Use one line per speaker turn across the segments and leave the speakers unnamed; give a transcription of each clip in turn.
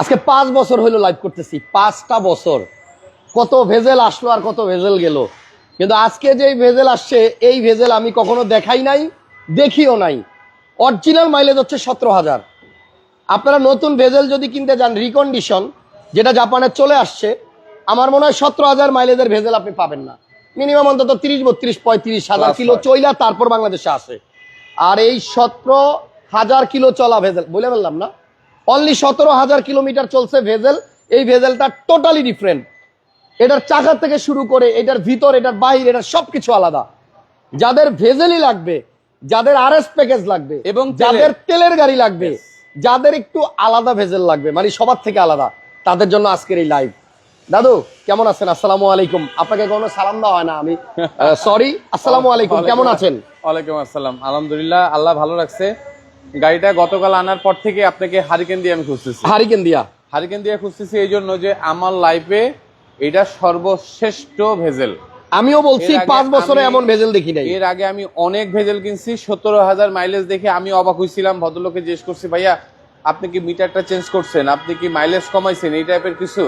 আজকে পাঁচ বছর হইল লাইভ করতেছি পাঁচটা বছর। কত ভেজেল আসলো আর কত ভেজেল গেল। কিন্তু আজকে যে ভেজেল আসছে এই ভেজেল আমি কখনো দেখাই নাই দেখিও নাই। অরিজিনাল মাইলেজ হচ্ছে সতেরো হাজার। আপনারা নতুন ভেজেল যদি কিনতে যান রিকন্ডিশন যেটা জাপানে চলে আসছে আমার মনে হয় সতেরো হাজার মাইলেজের ভেজেল আপনি পাবেন না। মিনিমাম অন্তত তিরিশ বত্রিশ পঁয়ত্রিশ হাজার কিলো। চইলা তারপর বাংলাদেশে আসে আর এই সতেরো হাজার কিলো চলা ভেজেল বলে বললাম না? অনলি সতেরো হাজার কিলোমিটার চলছে ভেজেল। এই ভেজেলটা টোটালি ডিফারেন্ট এটার চাকা থেকে শুরু করে এটার ভিতর এটার বাহির এটার সবকিছু আলাদা। যাদের ভেজেলই লাগবে যাদের আর প্যাকেজ লাগবে
এবং
যাদের।
তেলের
গাড়ি লাগবে যাদের একটু আলাদা ভেজেল লাগবে মানে সবার থেকে আলাদা তাদের জন্য আজকের এই লাইভ দাদু কেমন আছেন? আসসালামু আলাইকুম। আপনাকে কোনো সালাম দেওয়া হয় না আমি সরি আসসালামু আলাইকুম কেমন আছেন?
ওয়ালাইকুম আসসালাম। আলহামদুলিল্লাহ আল্লাহ ভালো রাখছে। গাড়িটা গতকাল আনার পর থেকে আপনাকে হারিকেন দিয়ে আমি খুঁজতেছি।
হারিকেন দিয়া?
হারিকেন দিয়ে খুঁজতেছি এই জন্য যে আমার লাইফে এটা সর্বশ্রেষ্ঠ ভেজেল।
আমিও বলছি পাঁচ বছরে এমন ভেজেল দেখি নাই।
এর আগে আমি অনেক ভেজেল কিনছি সতেরো হাজার মাইলেজ দেখে আমি অবাক হয়েছিলাম ভদ্রলোকে জিজ্ঞেস করছি ভাইয়া আপনি কি মিটারটা চেঞ্জ করছেন? আপনি কি মাইলেজ কমাইছেন? এই টাইপের কিছু।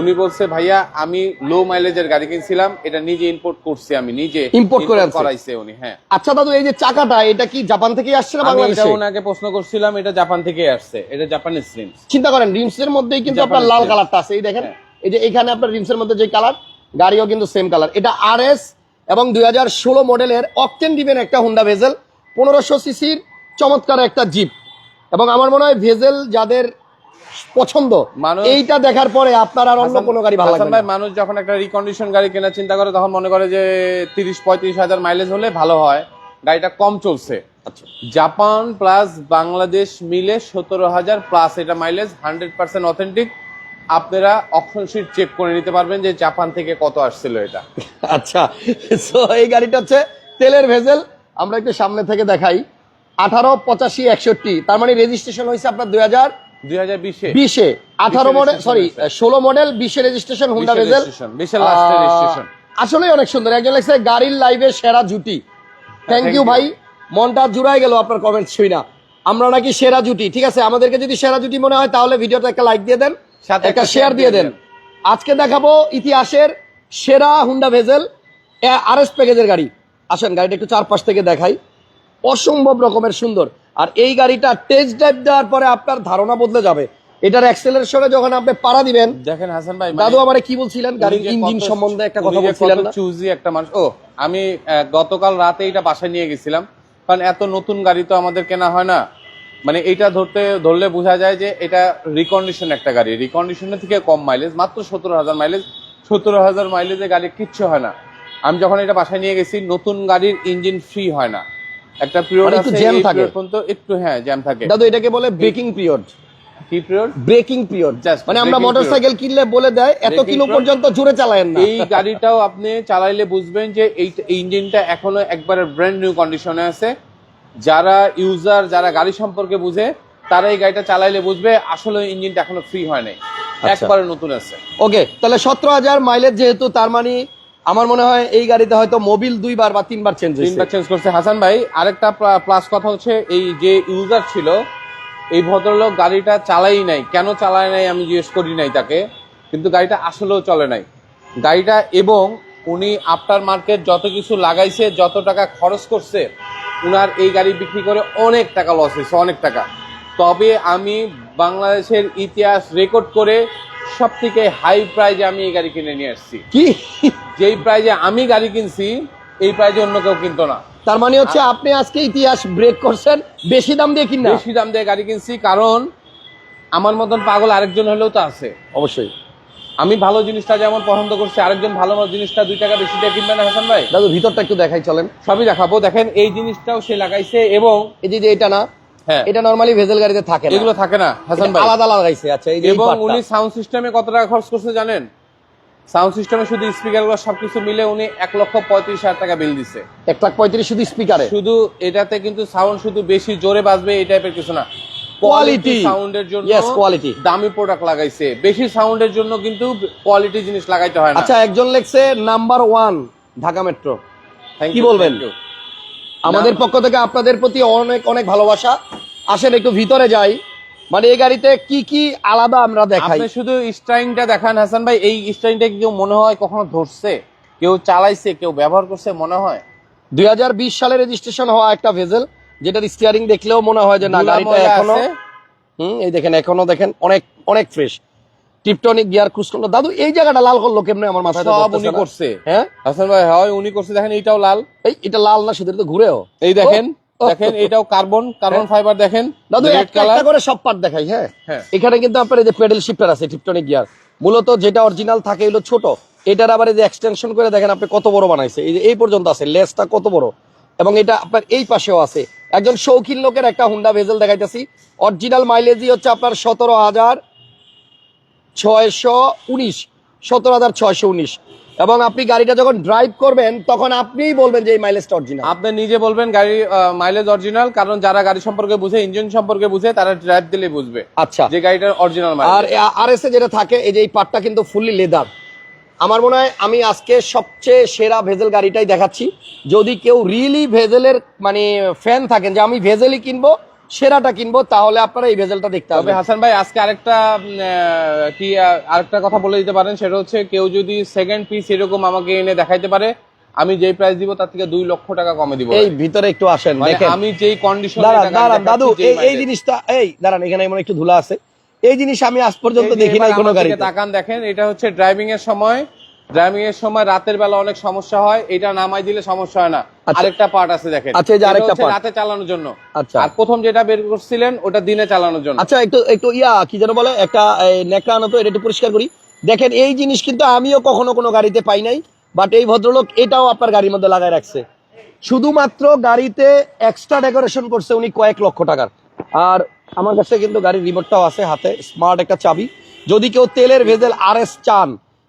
উনি বলছে ভাইয়া আমি লো মাইলেজের গাড়ি কিনছিলাম এটা নিজে ইম্পোর্ট করছি আমি নিজে
ইম্পোর্ট করে
করাইছে উনি হ্যাঁ।
আচ্ছা দাদু এই যে চাকাটা এটা কি জাপান থেকে আসছে না
আমি এটা
বাংলাদেশে?
ওনাকে প্রশ্ন করছিলাম এটা জাপান থেকে আসছে এটা জাপানিজ রিমস
চিন্তা করেন রিমস এর মধ্যেই কিন্তু আপনার লাল। কালারটা আছে এই দেখেন
হ্যাঁ।
এই যে এখানে আপনার রিমস এর মধ্যে যে কালার গাড়িও কিন্তু সেম কালার এটা আরএস এবং দুই হাজার ষোলো মডেলের অকটেন দিবেন একটা হুন্ডা ভেজেল পনেরোশো সিসির চমৎকার একটা জিপ এবং আমার মনে হয় ভেজেল যাদের পছন্দ। এইটা দেখার পরে আপনার আর অন্য কোনো গাড়ি ভালো লাগবে
ভাই মানুষ যখন একটা রিকন্ডিশন গাড়ি কেনার চিন্তা করে তখন মনে করে যে তিরিশ পঁয়ত্রিশ হাজার মাইলেজ হলে ভালো হয়। গাড়িটা কম চলছে।
আচ্ছা।
জাপান প্লাস বাংলাদেশ মিলে সতেরো হাজার প্লাস এটা মাইলেজ হান্ড্রেড পার্সেন্ট অথেন্টিক আপনারা অপশন শিট চেক করে নিতে পারবেন যে জাপান থেকে কত আসছিল এটা।
আচ্ছা সো এই গাড়িটা হচ্ছে তেলের ভেজেল। আমরা একটু সামনে থেকে দেখাই। আঠারো পঁচাশি একষট্টি তার মানে রেজিস্ট্রেশন হয়েছে আপনার দুই হাজার
বিশে।
আঠারো মডেল সরি ষোলো মডেল বিশে রেজিস্ট্রেশন হুন্ডা। আসলে অনেক সুন্দর। একজন লাগছে গাড়ির লাইভে সেরা জুটি। থ্যাংক ইউ ভাই। মনটা জুড়াই গেল আপনার কমেন্ট শুই না। আমরা নাকি সেরা জুটি। ঠিক আছে আমাদেরকে যদি সেরা জুটি মনে হয় তাহলে ভিডিওটা একটা লাইক দিয়ে দেন একটা শেয়ার দিয়ে দেন। আজকে দেখাবো ইতিহাসের সেরা হুন্ডা ভেজেল আর এস প্যাকেজের গাড়ি। আসেন গাড়িটা একটু চারপাশ থেকে দেখাই। অসম্ভব রকমের সুন্দর। আর এই গাড়িটা টেস্ট ড্রাইভ দেওয়ার পরে আপনার ধারণা বদলে যাবে। এটার অ্যাক্সেলারেশনে যখন আপনি পাড়া দিবেন
দেখেন হাসান ভাই
দাদু আমারে কি বলছিলেন? গাড়ির ইঞ্জিন সম্বন্ধে একটা কথা বলছিলেন না?
চুজি একটা মানুষ। ও আমি গতকাল রাতে এটা বাসায় নিয়ে গেছিলাম। কারণ এত নতুন গাড়ি তো আমাদের কেনা হয় না। মানে এটা ধরতে ধরলে বোঝা যায় যে এটা রিকন্ডিশন একটা গাড়ি। রিকন্ডিশনের থেকে কম মাইলেজ মাত্র সতেরো হাজার মাইলেজ সতেরো হাজার মাইলেজে গাড়ি কিচ্ছু হয় না। আমি যখন এটা বাসায় নিয়ে গেছি নতুন গাড়ির ইঞ্জিন ফ্রি হয় না। একটা পিরিয়ড
মানে একটু
এই
থাকে।
পর্যন্ত একটু হ্যাঁ জ্যাম থাকে।
দাদু এটাকে বলে ব্রেকিং পিরিয়ড
কি পিরিয়ড
ব্রেকিং পিরিয়ড
Just
মানে আমরা মোটরসাইকেল কিনলে বলে দেয় এত কিলো পর্যন্ত জুড়ে চালায়েন না।
এই গাড়িটাও আপনি চালাইলে বুঝবেন যে এই ইঞ্জিনটা এখনও একবারে ব্র্যান্ড নিউ কন্ডিশনে আছে। যারা ইউজার যারা গাড়ি সম্পর্কে বুঝে তারা এই গাড়িটা চালাইলে বুঝবে আসলে ইঞ্জিনটা এখনও ফ্রি হয় নাই।
আচ্ছা।
একবারে নতুন আছে।
ওকে তাহলে সতেরো হাজার মাইলেজ যেহেতু তার মানে আমার মনে হয় এই গাড়িতে হয়তো মোবিল দুইবার বা তিনবার চেঞ্জ
তিনবার চেঞ্জ করছে। হাসান ভাই, আরেকটা প্লাস কথা হচ্ছে, এই যে ইউজার ছিল, এই ভদ্রলোক গাড়িটা চালাই নাই। কেন চালায় নাই আমি জিজ্ঞেস করি নাই তাকে, কিন্তু গাড়িটা আসলেও চলে নাই। গাড়িটা এবং উনি আফটার মার্কেট যত কিছু লাগাইছে, যত টাকা খরচ করছে, উনার এই গাড়ি বিক্রি করে অনেক টাকা লস হয়েছে, অনেক টাকা। তবে আমি বাংলাদেশের ইতিহাস রেকর্ড করে সব থেকে হাই প্রাইজে আমি এই গাড়ি কিনে নিয়ে আসছি
কি?
যেই প্রাইজে আমি গাড়ি কিনছি এই প্রাইজে অন্য কেউ কিনতো না।
তার মানে হচ্ছে আপনি আজকে ইতিহাস ব্রেক করছেন বেশি দাম দিয়ে কিনা
বেশি দাম দিয়ে গাড়ি কিনছি কারণ আমার মতন পাগল আরেকজন হলেও তো আছে।
অবশ্যই।
আমি ভালো জিনিসটা যেমন পছন্দ করছি আরেকজন ভালো জিনিসটা দুই টাকা বেশি দিয়ে কিনবে না হাসান ভাই?
দাদু ভিতরটা একটু দেখাই চলেন।
সবই দেখাবো। দেখেন এই জিনিসটাও সে লাগাইছে এবং
এই যে- এটা না এটা নরমালি ভেজেল গাড়িতে থাকে না।
এগুলো থাকে না হাসান ভাই।
আলাদা আলাদা লাগাইছে আচ্ছা এই যে
এবং উনি সাউন্ড সিস্টেমে কত টাকা খরচ করছে জানেন? সাউন্ড সিস্টেমে শুধু স্পিকারগুলো সবকিছু মিলে উনি এক লক্ষ পঁয়ত্রিশ হাজার টাকা বিল দিছে।
এক লাখ পঁয়ত্রিশ শুধু স্পিকারে
শুধু এটাতে কিন্তু সাউন্ড শুধু বেশি জোরে বাজবে এই টাইপের কিছু না।
কোয়ালিটি
সাউন্ডের জন্য
Yes, quality.
দামি প্রোডাক্ট লাগাইছে। বেশি সাউন্ডের জন্য কিন্তু কোয়ালিটি জিনিস লাগাইতে হয় না।
আচ্ছা একজন লেখছে নাম্বার ওয়ান ঢাকা মেট্রো কি বলবেন? আমাদের পক্ষ থেকে আপনাদের প্রতি অনেক অনেক ভালোবাসা। আসেন একটু ভিতরে যাই। মানে এই গাড়িতে কি কি আলাদা আমরা দেখাই?
আপনি শুধু স্টাইনটা দেখান হাসান ভাই এই স্টাইনটা কি কেউ মনে হয় কখনো ধরছে? কেউ চালাইছে কেউ ব্যবহার করছে মনে হয়?
দুই হাজার বিশ সালে রেজিস্ট্রেশন হওয়া একটা ভেজেল যেটার স্টিয়ারিং দেখলেও মনে হয় যে না গাড়িটা
এখনও।
হুম এই দেখেন এখনও দেখেন অনেক অনেক fresh tiptronic gear cruise control দাদু এই জায়গাটা লাল করল কেমনে আমার মাথায়
সব উনি। করছে।
হ্যাঁ?
হাসান ভাই হয় উনি করছে দেখেন এইটাও লাল।
এই এটা লাল না শুধু তো ঘুরেও।
এই দেখেন দেখেন এটাও কার্বন কার্বন ফাইবার দেখেন
দাদু একটা করে সব পার্ট দেখাই হ্যাঁ?
হ্যাঁ।
এখানে কিন্তু আপনার এই যে পেডেল শিফটার আছে টিপটনিক গিয়ার। মূলত যেটা অরিজিনাল থাকে হলো ছোট। এটার আবার এই যে এক্সটেনশন করে দেখেন আপনি কত বড় বানাইছে। এই যে এই পর্যন্ত আছে লেসটা কত বড়। এবং এটা আপনার এই পাশেও আছে। একজন শৌখিন লোকের একটা হুন্ডা ভেজেল দেখাইতেছি। অরিজিনাল মাইলেজই হচ্ছে আপনার সতেরো হাজার ছয়শো উনিশ সতেরো হাজার ছয়শো উনিশ। এবং আপনি গাড়িটা যখন ড্রাইভ করবেন তখন আপনিই বলবেন যে এই মাইলেজটা অরিজিনাল
আপনি নিজে বলবেন গাড়ি মাইলেজ অরিজিনাল কারণ যারা গাড়ি সম্পর্কে বুঝে ইঞ্জিন সম্পর্কে বুঝে তারা ড্রাইভ দিলে বুঝবে
আচ্ছা।
যে গাড়িটার অরিজিনাল
আর আর এস যেটা থাকে এই যে এই পার্টটা কিন্তু ফুললি লেদার আমার মনে হয় আমি আজকে সবচেয়ে সেরা ভেজেল গাড়িটাই দেখাচ্ছি। যদি কেউ রিয়েলি ভেজেলের মানে ফ্যান থাকেন যে আমি ভেজেলই কিনবো সেরাটা কিনবো তাহলে আপনারা এই ভেজেলটা দেখতে হবে
হাসান ভাই আজকে আরেকটা কি আরেকটা কথা বলে দিতে পারেন সেটা হচ্ছে কেউ যদি সেকেন্ড পিস এরকম আমাকে এনে দেখাইতে পারে আমি যেই প্রাইস দিব তার থেকে দুই লক্ষ টাকা কমে দিব।
এই ভিতরে একটু আসেন
মানে আমি যেই কন্ডিশন
দাঁড়ান দাদু এই এই জিনিসটা এই দাঁড়ান এখানে এমন একটু ধুলা আছে। এই জিনিস আমি আজ পর্যন্ত দেখি নাই কোনো গাড়ি
তাকান দেখেন এটা হচ্ছে ড্রাইভিং এর সময়। ড্রাইভিং এর সময় রাতের বেলা অনেক সমস্যা হয় এটা নামাই দিলে সমস্যা হয় না।
আচ্ছা।
আরেকটা পার্ট আছে দেখেন।
আচ্ছা, এই যে আরেকটা part।
রাতে চালানোর জন্য।
আচ্ছা।
আর প্রথম যেটা বের করছিলেন ওটা দিনে চালানোর জন্য।
আচ্ছা একটু একটু ইয়া কি যেন বলে একটা নেকড়া আনো তো এটা একটু পরিষ্কার করি। দেখেন এই জিনিস কিন্তু আমিও কখনো কোনো গাড়িতে পাই নাই বাট এই ভদ্রলোক এটাও আপনার গাড়ির মধ্যে লাগায় রাখছে। শুধুমাত্র গাড়িতে এক্সট্রা ডেকোরেশন করছে উনি কয়েক লক্ষ টাকার। আর আমার কাছে কিন্তু গাড়ির রিমোটটাও আছে হাতে স্মার্ট একটা চাবি। যদি কেউ তেলের ভেজেল আর এস চান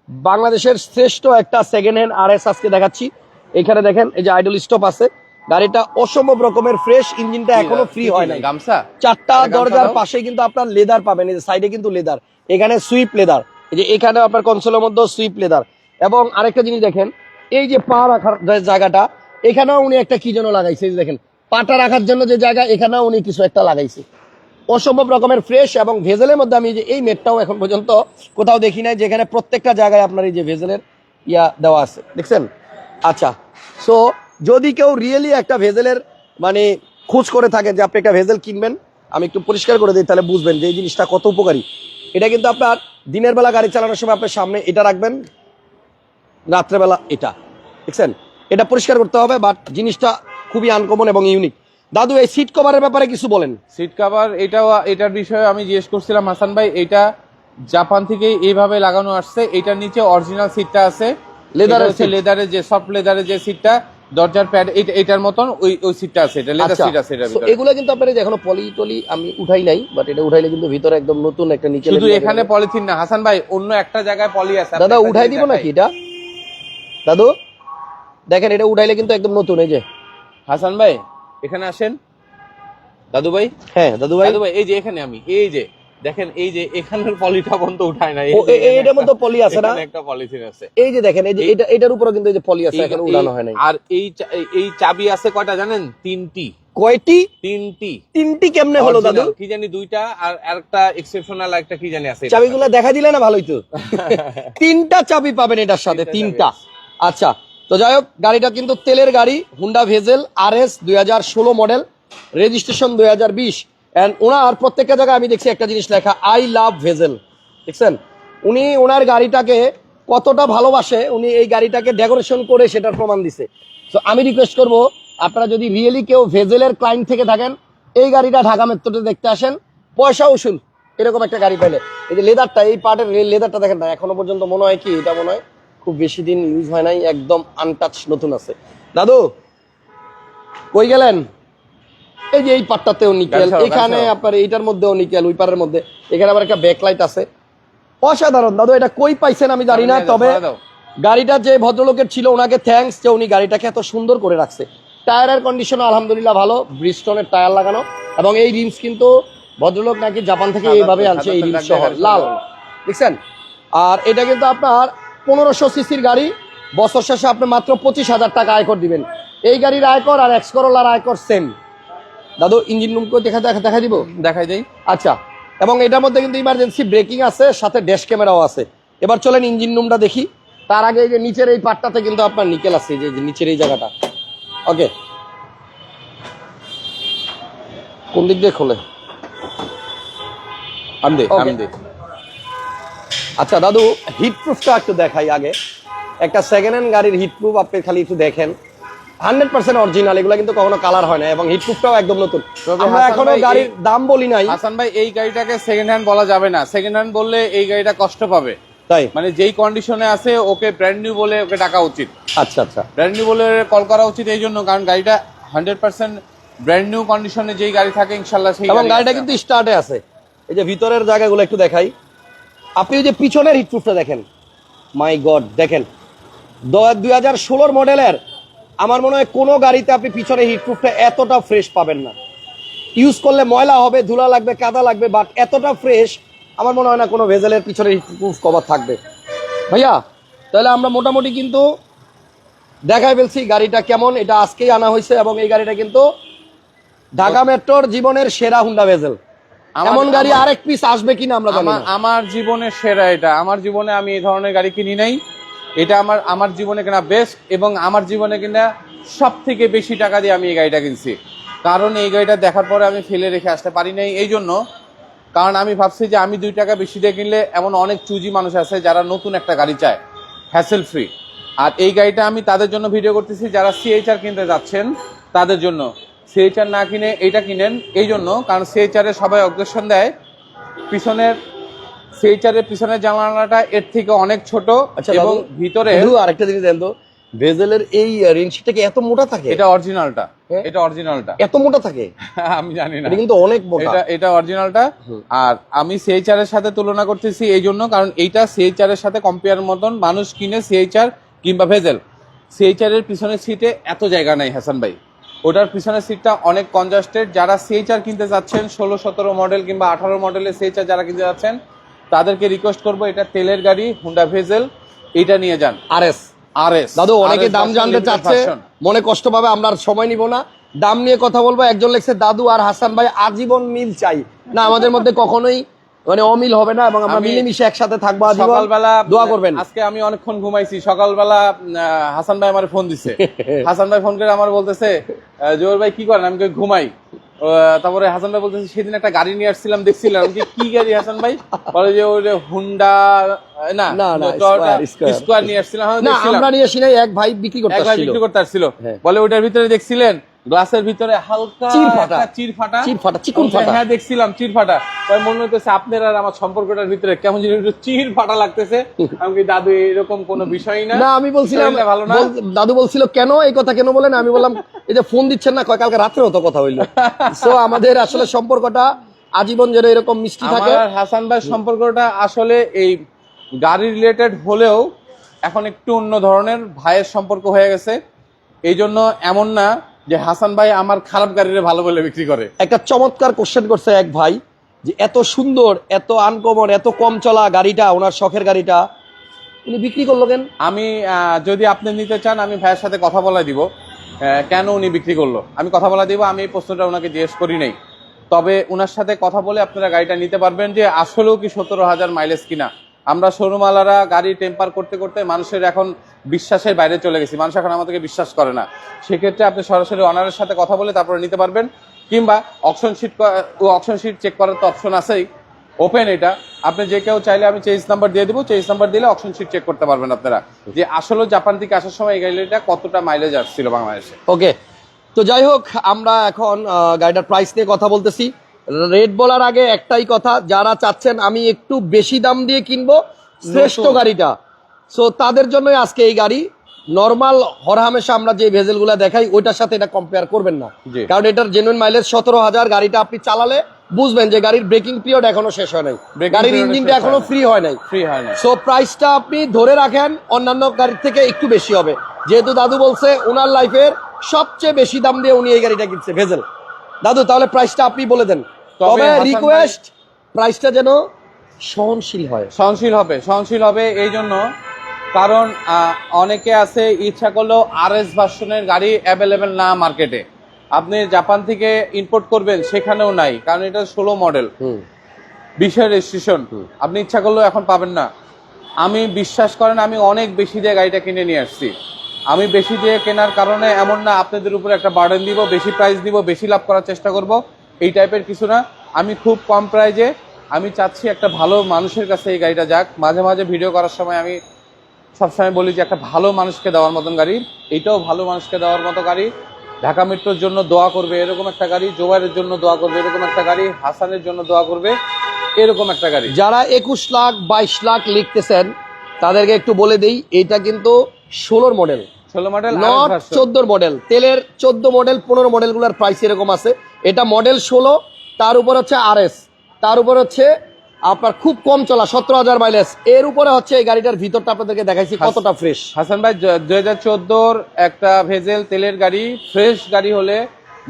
বাংলাদেশের শ্রেষ্ঠ একটা সেকেন্ড হ্যান্ড আর এস আজকে দেখাচ্ছি। এখানে দেখেন এই যে আইডল স্টপ আছে। গাড়িটা অসম্ভব রকমের ফ্রেশ ইঞ্জিনটা এখনও ফ্রি হয় নাই।
গামছা?
চারটা দরজার পাশে কিন্তু আপনার লেদার পাবেন এই যে সাইডে কিন্তু লেদার এখানে সুইপ লেদার এই যে এখানে আপনার কনসোলের মধ্যে সুইপ লেদার এবং আরেকটা জিনিস দেখেন এই যে পা রাখার জায়গাটা এখানেও উনি একটা কি যেন লাগাইছে দেখেন। পাটা রাখার জন্য যে জায়গা এখানেও উনি কিছু একটা লাগাইছে। অসম্ভব রকমের ফ্রেশ এবং ভেজেলের মধ্যে আমি যে এই মেটটাও এখন পর্যন্ত কোথাও দেখি নাই, যেখানে প্রত্যেকটা জায়গায় আপনার এই যে ভেজেলের ইয়া দেওয়া আছে। দেখছেন? আচ্ছা সো যদি কেউ রিয়েলি একটা ভেজেলের মানে খোঁজ করে থাকেন যে আপনি একটা ভেজেল কিনবেন, আমি একটু পরিষ্কার করে দিই, তাহলে বুঝবেন যে এই জিনিসটা কত উপকারী। এটা কিন্তু আপনার দিনের বেলা গাড়ি চালানোর সময় আপনার সামনে এটা রাখবেন, রাত্রেবেলা এটা। দেখছেন? এটা পরিষ্কার করতে হবে বাট জিনিসটা খুবই আনকমন এবং ইউনিক দাদু এই সিট কভারের ব্যাপারে কিছু বলেন।
সিট কভার এটাও এটার বিষয়ে আমি জিজ্ঞেস করছিলাম হাসান ভাই এটা জাপান থেকে এইভাবে লাগানো আসছে এটার নিচে অরিজিনাল সিটটা আছে। লেদার হচ্ছে লেদারের যে সফট লেদারের যে সিটটা দরজার প্যাড এটার মতন ওই ওই সিটটা আছে এটা লেদার
আচ্ছা
সিট আছে ভিতরে।
এগুলো কিন্তু আপনার এখনও পলি টলি আমি উঠাই নাই বাট এটা উঠাইলে কিন্তু ভিতরে একদম নতুন একটা নিচে
শুধু এখানে পলিথিন না হাসান ভাই অন্য একটা জায়গায় পলি আছে
দাদা উঠাই দিব নাকি এটা? দাদু দেখেন এটা উঠাইলে কিন্তু একদম নতুন এই যে।
হাসান ভাই এখানে আসেন। দাদু ভাই
হ্যাঁ দাদু ভাই
দাদু ভাই এই যে এখানে আমি এই যে দেখেন এই যে এখানের পলিটা বন্ধ উঠায় না
ও, এ- এ- মধ্যে পলি আছে না?
একটা পলিথিন আছে।
এই যে দেখেন এই যে এটা এটার উপরে কিন্তু এই যে পলি আছে
এখনও
উড়ানো হয় নাই।
আর এই এই- চাবি আছে কয়টা জানেন? তিনটি।
কয়টি?
তিনটি।
তিনটি কেমনে হলো দাদু?
কি জানি দুইটা আর একটা এক্সেপশনাল একটা কি জানি আছে।
চাবিগুলো দেখা দিলে না ভালোই তো তিনটা চাবি পাবেন এটার সাথে
তিনটা
আচ্ছা তো যাই হোক, গাড়িটা কিন্তু তেলের গাড়ি Honda Vezel R S model registration দুই হাজার বিশ। অ্যান্ড ওনার প্রত্যেকটা জায়গায় আমি দেখছি একটা জিনিস লেখা আই লাভ ভেজেল দেখছেন? উনি ওনার গাড়িটাকে কতটা ভালোবাসে, উনি এই গাড়িটাকে ডেকোরেশন করে সেটার প্রমাণ দিছে। তো আমি রিকোয়েস্ট করব, আপনারা যদি রিয়েলি কেউ ভেজেলের ক্লায়েন্ট থেকে থাকেন, এই গাড়িটা ঢাকা মেট্রোতে দেখতে আসেন, পয়সা উসুল, এরকম একটা গাড়ি পেলে এই যে লেদারটা এই পার্টের লেদারটা দেখেন না, এখনও পর্যন্ত মনে হয় কি, এটা মনে হয় খুব বেশি দিন ইউজ হয় নাই একদম আনটাচ নতুন আছে। দাদু কই গেলেন? এই যে এই পাটটাতেও নিকেল এখানে আপনার এইটার মধ্যেও নিকেল ওই পারের মধ্যে। এখানে আবার একটা ব্যাকলাইট আছে। অসাধারণ। দাদু এটা কই পাইছেন আমি জানি না তবে গাড়িটা যে ভদ্রলোকের ছিল ওনাকে থ্যাঙ্কস যে উনি গাড়িটাকে এত সুন্দর করে রাখছে। টায়ারের কন্ডিশন আলহামদুলিল্লাহ ভালো ব্রিস্টনের টায়ার লাগানো এবং এই রিমস কিন্তু ভদ্রলোক নাকি জাপান থেকে এইভাবে আনছে এই রিমস সহ লাল। দেখছেন? আর এটা কিন্তু আপনার পনেরোশো সিসির গাড়ি বছর শেষে আপনি মাত্র পঁচিশ হাজার টাকা আয়কর দিবেন। এই গাড়ির আয়কর আর এক্স করোলার আয়কর সেম দাদু ইঞ্জিন রুম করে দেখা দেখা দেখা দিব?
দেখাই দেই।
আচ্ছা এবং এটার মধ্যে কিন্তু ইমার্জেন্সি ব্রেকিং আছে সাথে ড্যাশ ক্যামেরাও আছে। এবার চলেন ইঞ্জিন রুমটা দেখি। তার আগে এই যে নিচের এই পার্টটাতে কিন্তু আপনার নিকেল আছে যে- নিচের এই জায়গাটা। ওকে কোন দিক দিয়ে খোলে?
আমি দে
Okay.
আমি
আচ্ছা দাদু হিট প্রুফটা একটু দেখাই আগে। একটা সেকেন্ড হ্যান্ড গাড়ির হিট প্রুফ আপনি খালি একটু দেখেন। হান্ড্রেড পার্সেন্ট অরিজিনাল এগুলো কিন্তু কখনো কালার হয় না এবং হিট প্রুফটাও একদম নতুন। আমরা
এখনও
গাড়ির দাম বলি নাই।
হাসান ভাই এই গাড়িটাকে সেকেন্ড হ্যান্ড বলা যাবে না। সেকেন্ড হ্যান্ড বললে এই গাড়িটা কষ্ট পাবে।
তাই?
মানে যেই কন্ডিশনে আছে ওকে ব্র্যান্ড নিউ বলে ওকে ডাকা উচিত।
আচ্ছা আচ্ছা।
ব্র্যান্ড নিউ বলে কল করা উচিত এই জন্য কারণ গাড়িটা হান্ড্রেড পার্সেন্ট ব্র্যান্ড নিউ কন্ডিশনে যেই গাড়ি থাকে ইনশাল্লাহ সেই
এবং গাড়িটা কিন্তু স্টার্টে আছে। এই যে ভিতরের জায়গাগুলো একটু দেখাই। আপনি ওই যে পিছনের হিট প্রুফটা দেখেন। মাই গড দেখেন। দুই হাজার ষোলোর মডেলের আমার মনে হয় কোনো গাড়িতে আপনি পিছনে হিট প্রুফটা এতটা ফ্রেশ পাবেন না। ইউজ করলে ময়লা হবে ধুলা লাগবে কাদা লাগবে বাট এতটা ফ্রেশ আমার মনে হয় না কোনো ভেজেলের পিছনে হিট প্রুফ কভার থাকবে। ভাইয়া তাহলে আমরা মোটামুটি কিন্তু দেখাই ফেলছি গাড়িটা কেমন এটা আজকেই আনা হয়েছে এবং এই গাড়িটা কিন্তু ঢাকা মেট্রোর জীবনের সেরা হুন্ডা ভেজেল এমন গাড়ি আরেক পিস আসবে কিনা আমরা জানি
আমার
না।
আমার জীবনের সেরা এটা। আমার জীবনে আমি এই ধরনের গাড়ি কিনি নাই। এটা আমার আমার জীবনে কিনা বেস্ট এবং আমার জীবনে কিনা সব থেকে বেশি টাকা দিয়ে আমি এই গাড়িটা কিনছি। কারণ এই গাড়িটা দেখার পরে আমি ফেলে রেখে আসতে পারি নাই এই জন্য। কারণ আমি ভাবছি যে আমি দুই টাকা বেশি দিয়ে কিনলে এমন অনেক চুজি মানুষ আছে যারা নতুন একটা গাড়ি চায় হ্যাসেল ফ্রি আর এই গাড়িটা আমি তাদের জন্য ভিডিও করতেছি যারা সিএইচআর কিনতে যাচ্ছেন তাদের জন্য। সিএইচআর না কিনে এইটা কিনেন এই জন্য কারণ সিএইচআর এ সবাই অগ্রেশন দেয়। পিছনের সিএইচআর পিছনের জানালাটা এর থেকে অনেক ছোট
আচ্ছা,
এবং ভিতরে
আরেকটা জিনিস দেন তো ভেজেলের এই রিংশিটটা কি এত মোটা থাকে?
এটা অরিজিনালটা
হ্যাঁ?
এটা অরিজিনালটা
এত মোটা থাকে?
আমি জানি না।
কিন্তু অনেক মোটা।
এটা এটা অরিজিনালটা আর আমি সিএইচআর এর সাথে তুলনা করতেছি এই জন্য কারণ এইটা সিএইচআর এর সাথে কম্পেয়ার মতন মানুষ কিনে সিএইচআর কিংবা ভেজেল। সিএইচআর এর পিছনের সিটে এত জায়গা নাই হাসান ভাই। ওটার পিছনের সিটটা অনেক কনজাস্টেড যারা সিএইচআর কিনতে যাচ্ছেন ষোলো সতেরো মডেল কিংবা আঠারো মডেলের সিএইচআর যারা কিনতে যাচ্ছেন তাদেরকে রিকোয়েস্ট করব এটা তেলের গাড়ি হুন্ডা ভেজেল এটা নিয়ে যান।
আর এস
আর এস
দাদু অনেকে দাম জানতে চাচ্ছে মনে কষ্ট পাবে আমরা আর সময় নিব না। দাম নিয়ে কথা বলব একজন লেখছে দাদু আর হাসান ভাই আজীবন মিল চাই। না আমাদের মধ্যে কখনোই মানে অমিল হবে না এবং আমরা মিলেমিশে একসাথে থাকব
সকালবেলা
দোয়া করবেন।
আজকে আমি অনেকক্ষণ ঘুমাইছি। সকালবেলা হাসান ভাই আমার ফোন দিছে। হাসান ভাই ফোন করে আমার বলতেছে জোহর ভাই কি করেন? আমি কই ঘুমাই। তারপরে হাসান ভাই বলতেছে সেদিন একটা গাড়ি নিয়ে আসছিলাম দেখছিলাম। আমি কি, গাড়ি হাসান ভাই? বলে যে ওই যে হুন্ডা না
না।
স্কোয়ার নিয়ে আসছিলাম হ্যাঁ,
আমরা নিয়ে আসি এক ভাই বিক্রি করতে
বিক্রি করতে আসছিল
হ্যাঁ।
বলে ওইটার ভিতরে দেখছিলেন? গ্লাসের ভিতরে হালকা
চির ফাটা।
একটা চির ফাটা
চির ফাটা, চিকন ফাটা।
হ্যাঁ দেখছিলাম চির ফাটা তাই মনে হইতেছে আপনার আর আমার সম্পর্কটার ভিতরে কেমন যেন একটু চির ফাটা লাগতেছে। আমি দাদু এরকম কোনো বিষয়ই না।
না আমি বলছিলাম
ভালো না?
দাদু বলছিল কেন এই কথা কেন বলেন আমি বললাম এই যে ফোন দিচ্ছেন না কালকে রাত্রেও তো কথা হইল। সো আমাদের আসলে সম্পর্কটা আজীবন যেন এরকম মিষ্টি থাকে।
হাসান ভাই সম্পর্কটা আসলে এই গাড়ি রিলেটেড হলেও এখন একটু অন্য ধরনের ভাইয়ের সম্পর্ক হয়ে গেছে। এই জন্য এমন না যে হাসান ভাই আমার খারাপ গাড়িরে ভালো বলে বিক্রি করে।
একটা চমৎকার কোশ্চেন করছে এক ভাই যে এত সুন্দর এত আনকমন এত কম চলা গাড়িটা ওনার শখের গাড়িটা উনি বিক্রি করল কেন?
আমি যদি আপনি নিতে চান আমি ভাইয়ের সাথে কথা বলা দিব কেন উনি বিক্রি করল। আমি কথা বলা দিব আমি এই প্রশ্নটা ওনাকে জিজ্ঞেস করি নাই। তবে ওনার সাথে কথা বলে আপনারা গাড়িটা নিতে পারবেন যে আসলেও কি সতেরো হাজার মাইলেজ কিনা। আমরা শোরুমালারা গাড়ি টেম্পার করতে করতে মানুষের এখন বিশ্বাসের বাইরে চলে গেছি। মানুষ এখন আমাদেরকে বিশ্বাস করে না। সেক্ষেত্রে আপনি সরাসরি অনারের সাথে কথা বলে তারপরে নিতে পারবেন। কিংবা option sheet option sheet check করার তো অপশন আছেই। ওপেন এটা। আপনি যে কেউ চাইলে আমি চেঞ্জ নাম্বার দিয়ে দিব। চেঞ্জ নাম্বার দিলে অপশন শিট চেক করতে পারবেন আপনারা। যে আসলে জাপান থেকে আসার সময় এই গাড়িটা কতটা মাইলেজ আসছিল বাংলাদেশে।
ওকে তো যাই হোক, আমরা এখন গাড়িটার প্রাইস নিয়ে কথা বলতেছি। রেট বলার আগে একটাই কথা যারা চাচ্ছেন আমি একটু বেশি দাম দিয়ে কিনবো শ্রেষ্ঠ গাড়িটা। সো তাদের জন্যই আজকে এই গাড়ি। নর্মাল হরহামেশা আমরা যে ভেজেলগুলা দেখাই ওইটার সাথে এটা কম্পেয়ার করবেন না। কারণ এটার জেনুইন মাইলেজ সতেরো হাজার। গাড়িটা আপনি চালালে বুঝবেন যে গাড়ির ব্রেকিং পিরিয়ড এখনও শেষ হয় নাই। গাড়ির ইঞ্জিনটা
এখনও
ফ্রি হয় নাই।
ফ্রি হয়
সো প্রাইসটা আপনি ধরে রাখেন অন্যান্য গাড়ির থেকে একটু বেশি হবে। যেহেতু দাদু বলছে ওনার লাইফের সবচেয়ে বেশি দাম দিয়ে উনি এই গাড়িটা কিনছে ভেজেল। দাদু তাহলে প্রাইসটা আপনি বলে দেন।
তবে
রিকোয়েস্ট প্রাইসটা যেন সহনশীল হয়।
সহনশীল হবে সহনশীল হবে এই জন্য। কারণ অনেকে আছে ইচ্ছা করলেও আর এস ভার্সনের গাড়ি অ্যাভেলেবেল না মার্কেটে আপনি জাপান থেকে ইম্পোর্ট করবেন সেখানেও নাই কারণ এটা ষোলো মডেল বিশের রেজিস্ট্রেশন আপনি ইচ্ছা করলেও এখন পাবেন না। আমি বিশ্বাস করেন আমি অনেক বেশি দিয়ে গাড়িটা কিনে নিয়ে আসছি। আমি বেশি দিয়ে কেনার কারণে এমন না, আপনাদের উপরে একটা বার্ডেন দিব, বেশি প্রাইস দিব, বেশি লাভ করার চেষ্টা করব। এই টাইপের কিছু না। আমি খুব কম প্রাইজে আমি চাচ্ছি একটা ভালো মানুষের কাছে এই গাড়িটা যাক। মাঝে মাঝে ভিডিও করার সময় আমি সবসময় বলি যে, একটা ভালো মানুষকে দেওয়ার মতন গাড়ি। এইটাও ভালো মানুষকে দেওয়ার মতো গাড়ি। ঢাকা মেট্রোর জন্য দোয়া করবে, এরকম একটা গাড়ি। জোবাইরের জন্য দোয়া করবে, এরকম একটা গাড়ি। হাসানের জন্য দোয়া করবে, এরকম একটা গাড়ি।
যারা একুশ লাখ, বাইশ লাখ লিখতেছেন, তাদেরকে একটু বলে দেই এটা কিন্তু ষোলোর মডেল
ষোলো মডেল
নট চোদ্দোর মডেল তেলের চোদ্দ মডেল পনেরো মডেলগুলোর প্রাইস এরকম আছে। এটা মডেল ষোলো তার উপর হচ্ছে আর তার উপর হচ্ছে আপনার খুব কম চলা সতেরো হাজার মাইলেজ এর উপরে হচ্ছে এই গাড়িটার ভিতরটা আপনাদেরকে দেখাইছি কতটা ফ্রেশ
হাসান ভাই দুই হাজার চোদ্দোর একটা ভেজেল তেলের গাড়ি ফ্রেশ গাড়ি হলে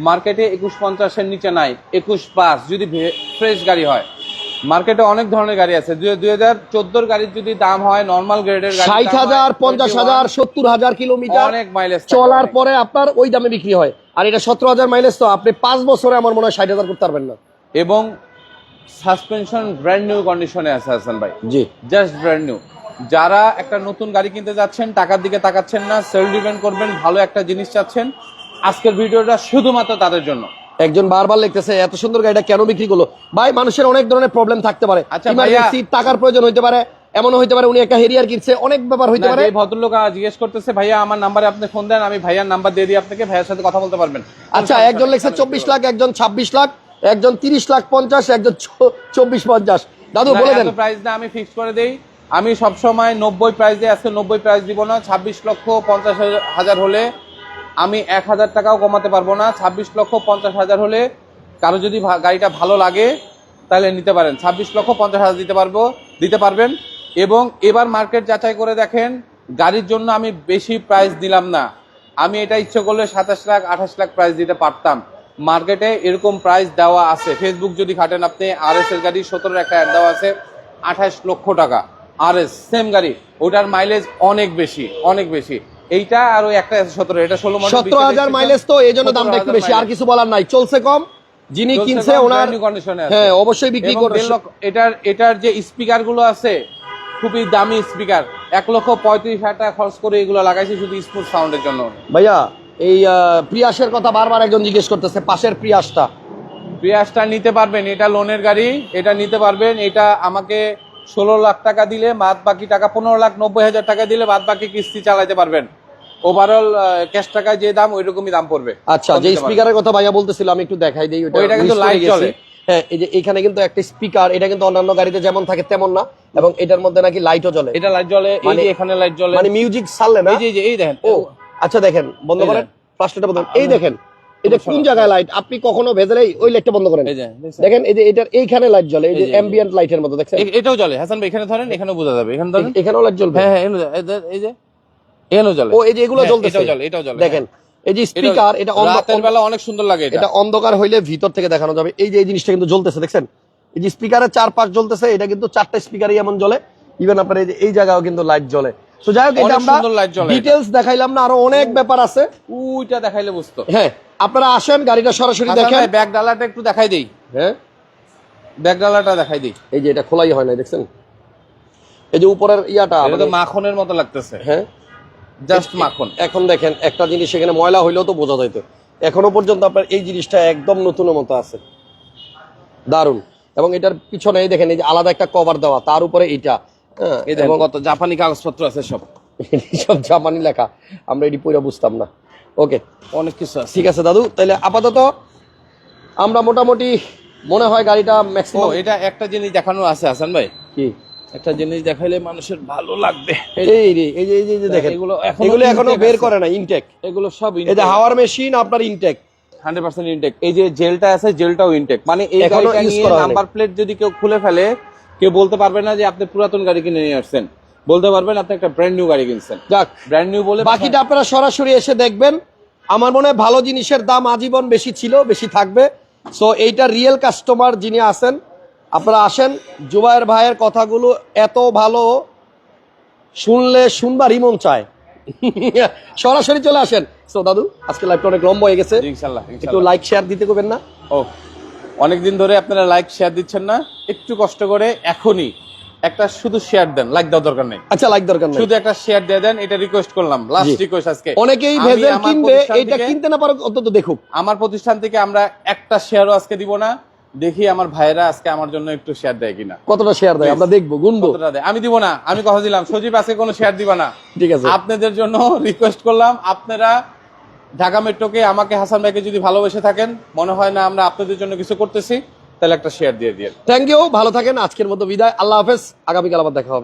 মার্কেটে একুশ পঞ্চাশের নিচে নাই একুশ পাঁচ যদি ফ্রেশ গাড়ি হয়। মার্কেটে অনেক ধরনের গাড়ি আছে। দুই হাজার চোদ্দোর গাড়ির যদি দাম হয় নর্মাল গ্রেডের
ষাট হাজার পঞ্চাশ হাজার সত্তর হাজার কিলোমিটার
অনেক মাইলেজ
চলার পরে আপনার ওই দামে বিক্রি হয়। আর এটা সতেরো হাজার মাইলেজ তো আপনি পাঁচ বছরে আমার মনে হয় ষাট হাজার করতে পারবেন না।
এবং সাসপেনশন ব্র্যান্ড নিউ কন্ডিশনে আছে হাসান ভাই।
জি।
জাস্ট ব্র্যান্ড নিউ যারা একটা নতুন গাড়ি কিনতে যাচ্ছেন টাকার দিকে তাকাচ্ছেন না সেল ডিপেন্ড করবেন ভালো একটা জিনিস চাচ্ছেন আজকের ভিডিওটা শুধুমাত্র তাদের জন্য।
একজন বারবার লিখতেছে এত সুন্দর গাড়িটা কেন বিক্রি করল? ভাই মানুষের অনেক ধরনের প্রবলেম থাকতে পারে।
আচ্ছা,
টাকার প্রয়োজন হইতে পারে এমনও হইতে পারে উনি একটা হেরিয়ার কিনছে অনেক ব্যাপার হইতে পারে।
ভদ্রলোক জিজ্ঞেস করতেছে ভাইয়া আমার নাম্বারে আপনি ফোন দেন আমি ভাইয়ার নাম্বার দিয়ে দিই আপনাকে ভাইয়ার সাথে কথা বলতে পারবেন।
আচ্ছা একজন লিখছে চব্বিশ লাখ একজন ছাব্বিশ লাখ একজন তিরিশ লাখ পঞ্চাশ একজন চব্বিশ পঞ্চাশ। দাদু বলে দেন।
প্রাইস না আমি ফিক্স করে দেই। আমি সবসময় নব্বই প্রাইস দিয়ে আজকে নব্বই প্রাইস দিব না ছাব্বিশ লক্ষ পঞ্চাশ হাজার হলে আমি এক হাজার টাকাও কমাতে পারব না। ছাব্বিশ লক্ষ পঞ্চাশ হাজার হলে কারও যদি গাড়িটা ভালো লাগে, তাহলে নিতে পারেন। ছাব্বিশ লক্ষ পঞ্চাশ হাজার দিতে পারব, দিতে পারবেন। এবং এবার মার্কেট যাচাই করে দেখেন, গাড়ির জন্য আমি বেশি প্রাইস দিলাম না। আমি এটা ইচ্ছে করলে সাতাশ লাখ, আঠাশ লাখ প্রাইস দিতে পারতাম। মার্কেটে এরকম প্রাইস দেওয়া আছে। ফেসবুক যদি ঘাটেন আপনি আর এস এর গাড়ি সতেরো একটা অ্যাড দেওয়া আছে, আঠাশ লক্ষ টাকা। আর এস সেম গাড়ি। ওটার মাইলেজ অনেক বেশি অনেক বেশি। এইটা আর ওই একটা সতেরো এটা ষোলো
সতেরো হাজার মাইলেজ তো এই জন্য দামটা একটু বেশি আর কিছু বলার নাই। চলছে কম? যিনি কিনছে ওনার। হ্যাঁ অবশ্যই বিক্রি
এবং
করে
দেড় লক্ষ- এটার এটার যে স্পিকারগুলো আছে খুবই দামি স্পিকার। এক লক্ষ পঁয়ত্রিশ হাজার টাকা খরচ করে এগুলো লাগাইছে শুধু স্মুথ সাউন্ডের জন্য।
ভাইয়া এই প্রিয়াসের কথা বারবার একজন জিজ্ঞেস করতেছে পাশের প্রিয়াসটা।
প্রিয়াসটা নিতে পারবেন এটা লোনের গাড়ি এটা নিতে পারবেন এটা আমাকে ষোলো লাখ টাকা দিলে বাদ বাকি টাকা পনেরো লাখ নব্বই হাজার টাকা দিলে বাদ বাকি কিস্তি চালাতে পারবেন। ওভারঅল ক্যাশ টাকায় যে দাম ওই রকমই দাম পড়বে।
আচ্ছা যে স্পিকারের কথা ভাইয়া বলতেছিল আমি একটু দেখাই দিই
ওইটা কিন্তু
গেছি।
জ্বলে।
হ্যাঁ এই যে এখানে কিন্তু একটা স্পিকার এটা কিন্তু অন্যান্য গাড়িতে যেমন থাকে তেমন না এবং এটার মধ্যে নাকি লাইটও জ্বলে।
এটা লাইট জ্বলে এই
মানে-
যে এখানে লাইট জ্বলে।
মানে মিউজিক ছাড়লে না?
এই যে এই দেখেন।
ও আচ্ছা দেখেন বন্ধ করেন। ফ্লাশটা বন্ধ এই দেখেন এটা কোন জায়গায় লাইট আপনি কখনো ভেজে ওই লাইটটা বন্ধ করেন? দেখেন এই যে এটার এইখানে লাইট জ্বলে এই যে। অ্যাম্বিয়েন্ট লাইটের মতো দেখছেন?
এটাও জ্বলে। হাসান ভাই এখানে ধরেন এখানেও বোঝা যাবে। এখানে ধরেন।
এখানেও লাইট জ্বলবে।
হ্যাঁ হ্যাঁ এই যে- এখানেও জ্বলে।
ও এই যে এগুলো
হ্যাঁ,
জ্বলতেছে।
এটাও জ্বলে, এটাও জ্বলে,
দেখেন এই যে স্পিকার এটা
রাতের বেলা অনেক সুন্দর লাগে এটা।
এটা অন্ধকার হইলে ভিতর থেকে দেখানো যাবে। এই যে এই জিনিসটা কিন্তু জ্বলতেছে দেখছেন? এই যে স্পিকারের চার পাঁচ জ্বলতেছে এটা কিন্তু চারটা স্পিকারই এমন জ্বলে। ইভেন আপনার এই যে এই জায়গাও কিন্তু লাইট জ্বলে। তো যাই হোক এটা আমরা। ডিটেলস দেখাইলাম না আরও অনেক ব্যাপার আছে।
উইটা দেখাইলে বুঝতো।
হ্যাঁ আপনারা আসেন গাড়িটা সরাসরি দেখেন।
ভাই ব্যাগ ডালাটা একটু দেখাই দেই।
হ্যাঁ।
ব্যাগ ডালাটা দেখাই দেই।
এই যে এটা খোলাই হয় না দেখছেন? এই যে উপরের ইয়াটা
এটা
মানে-
মাখনের মতো লাগতেছে।
হ্যাঁ।
জাস্ট মাখন।
এখন দেখেন একটা জিনিস এখানে ময়লা হইলেও তো বোঝা যাইতো। এখনও পর্যন্ত আপনার এই জিনিসটা একদম নতুনের মতো আছে। দারুণ এবং এটার পিছনে দেখেন এই যে আলাদা একটা কভার দেওয়া তার উপরে এটা
দেখেন
এবং
কত জাপানি কাগজপত্র আছে সব।
সব জামানি লেখা। আমরা এটি পড়ে বুঝতাম না। ওকে।
অনেক কিছু আছে।
ঠিক আছে দাদু। তাহলে আপাতত আমরা মোটামুটি মনে হয় গাড়িটা ম্যাক্সিমাম
এটা একটা জিনিস দেখানো আছে হাসান ভাই।
কি?
একটা জিনিস দেখাইলে মানুষের ভালো লাগবে।
এই রে এই যে এই যে- দেখেন।
এগুলো
এগুলো
এখনও
বের করে না ইনটেক
এগুলো সব
এই যে হাওয়ার মেশিন আপনার ইনটেক
হান্ড্রেড পার্সেন্ট ইনটেক এই যে জেলটা আছে জেলটাও ইনটেক মানে এই গাড়িটা নিয়ে নাম্বার প্লেট যদি কেউ খুলে ফেলে কেউ বলতে পারবে না যে আপনি পুরাতন গাড়ি কিনে নিয়ে আসছেন। বলতে পারবেন আপনি একটা ব্র্যান্ড নিউ গাড়ি কিনছেন।
যাক
ব্র্যান্ড নিউ বলে
বাকিটা আপনারা সরাসরি এসে দেখবেন। আমার মনে হয় ভালো জিনিসের দাম আজীবন বেশি ছিল বেশি থাকবে। সো এইটা রিয়েল কাস্টমার যিনি আছেন আপনারা আসেন। জুবায়ের ভাইয়ের কথাগুলো এত ভালো শুনলে শুনবারই মন চায়। সরাসরি চলে আসেন। সো দাদু আজকে লাইভটা অনেক লম্বা হয়ে গেছে।
ইনশাল্লাহ
একটু লাইক শেয়ার দিতে করবেন না?
ও অনেকদিন ধরে আপনারা লাইক শেয়ার দিচ্ছেন না? একটু কষ্ট করে এখনই একটা শুধু শেয়ার দেন লাইক দেওয়ার দরকার নেই।
আচ্ছা লাইক দরকার নেই।
শুধু একটা শেয়ার দিয়ে দেন এটা রিকোয়েস্ট করলাম লাস্ট রিকোয়েস্ট আজকে।
অনেকেই ভেজেল কিনবে
থেকে-
কিনতে না পারো অন্তত দেখুক।
আমার প্রতিষ্ঠান থেকে আমরা একটা শেয়ারও আজকে দিব না। দেখি আমার ভাইয়েরা আজকে আমার জন্য একটু শেয়ার দেয় কিনা।
কতটা শেয়ার দেয়? আমরা দেখব গুনবো।
কতটা দেয়? আমি দিব না আমি কথা দিলাম। সজীব আজকে কোনো শেয়ার দিবা না।
ঠিক আছে।
আপনাদের জন্য রিকোয়েস্ট করলাম আপনারা ঢাকা মেট্রোকে আমাকে হাসান ভাইকে যদি ভালোবেসে থাকেন মনে হয় না আমরা আপনাদের জন্য কিছু করতেছি। তাহলে একটা শেয়ার দিয়ে দিয়ে
থ্যাংক ইউ ভালো থাকেন, আজকের মতো বিদায়। আল্লাহ হাফেজ, আগামীকাল আবার দেখা হবে।